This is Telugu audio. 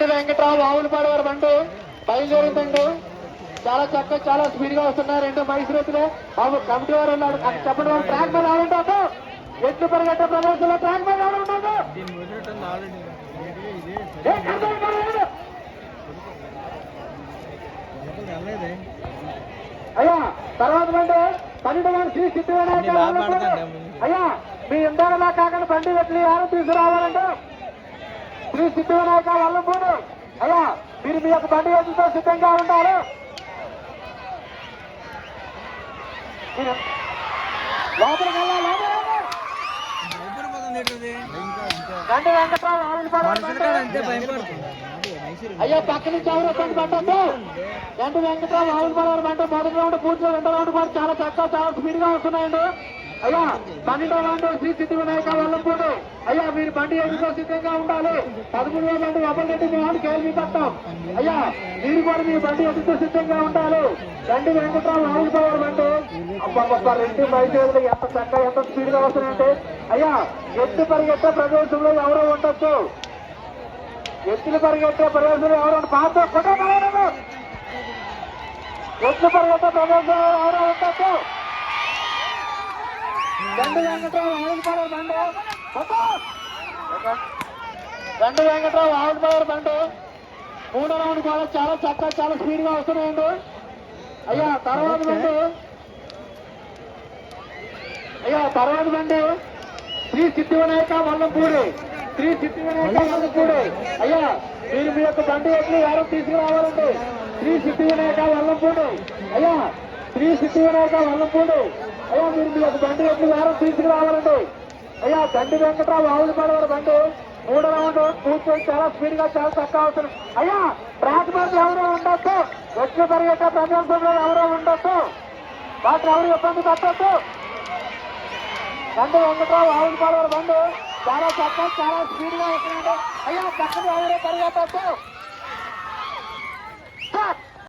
గండి వెంకట్రావు ఆవులపాడు వారి బండి బయలుదేరిందండి చాలా చక్కగా చాలా స్పీడ్గా వస్తున్నారు రెండు మైసూరుతులు బాబు కమిటీ వారు ఉన్నారు. అక్కడ చెప్పండి వాళ్ళు ట్రాక్ మీద ఆడుంటారు ఎట్లు పరిగెట్టే ప్రదేశంలో ట్రాక్ మీద ఆడుంటారు? అయ్యా తర్వాత బండి పన్నెండు మంది శ్రీ సిద్ధి వినాయక వాళ్ళప్పుడు. అయ్యా మీ ఇందాకలా కాకుండా బండి పెట్టి ఎవరు తీసుకురావాలంటే శ్రీ సిద్ధి వినాయక వల్లపూడి అయ్యా మీరు మీ యొక్క బండి ఎదుగుతో సిద్ధంగా ఉండాలి. లోపలికి వెళ్ళాలి గండి వెంకట్రావు అయ్యా పక్క నుంచి ఎవరు ఎక్కడ పట్టద్దు. ఎంత వెంకటరావు ఆవుల పడవరు అంటే మొదటి రౌండ్ పూర్తి రెండో రౌండ్ కూడా చాలా చక్కగా చాలా స్పీడ్గా వస్తున్నాయండి. అయ్యా పన్నెండో రౌండ్ శ్రీ సిద్ధి వినాయక అయ్యా మీరు బండి ఎదుగుతో సిద్ధంగా ఉండాలి? పదమూడవ బండి వెంబడి మీ వాళ్ళు కేల్వి కట్టాం అయ్యా మీరు కూడా మీ బండి ఎదుగుతో సిద్ధంగా ఉండాలి? రండి వెంకటరావు ఆవుల పడవరు బండి. అబ్బా రెండు బయలుదేరులు ఎంత చక్కగా ఎంత స్పీడ్గా వస్తున్నాయంటే. అయ్యా ఎత్తు పరిగెత్తే ప్రదేశంలో ఎవరో ఉండొచ్చు. ఎత్తులు పరిగెత్తే ప్రదేశంలో ఎవరో పాత కుటుంబాలను ఎత్తులు పరిగెత్తే ప్రదేశంలో ఎవరో ఉండొచ్చు. రెండు వెంకట్రావు ఆవులపాడు బండి. రెండు వెంకట్రావు ఆవులపాడు బండి మూడో రౌండ్ కూడా చాలా చక్కగా చాలా స్పీడ్గా వస్తున్నాయండి అయ్యా తర్వాత బండి అయ్యా తర్వాత బండి శ్రీ సిద్ధి వినాయక వల్లంపూడి శ్రీ సిద్ధి వినాయక వల్లంపూడి అయ్యా మీరు మీ యొక్క బండి ఎట్లు ఎవరు తీసుకురావాలండి. శ్రీ సిద్ధి వినాయక వల్లంపూడి అయ్యా శ్రీ సిద్ధి వినాయక వల్లంపూడి అయ్యా మీరు మీ యొక్క బండి ఎట్లు ఎవరు తీసుకురావాలండి. అయ్యా బండి వెంకట్రావు ఆవులు పడవారు బండి. మూడు రౌండ్ కూర్చొని చాలా స్పీడ్గా చాలా తక్కువ అవుతుంది. అయ్యా ట్రాక్ మీద ఎవరో ఉండొచ్చు. ఎట్లు పరిగెట్టే ప్రదేశంలో ఎవరో ఉండొచ్చు. వాటిని ఎవరు ఇబ్బంది పెట్టద్దు బండి వెంకట్రావు ఆవుల పాలవారు బండి. చాలా చక్కగా చాలా స్పీడ్గా వస్తున్నాడు అయ్యా పక్కన ఎవరో పరిగెత్తద్దు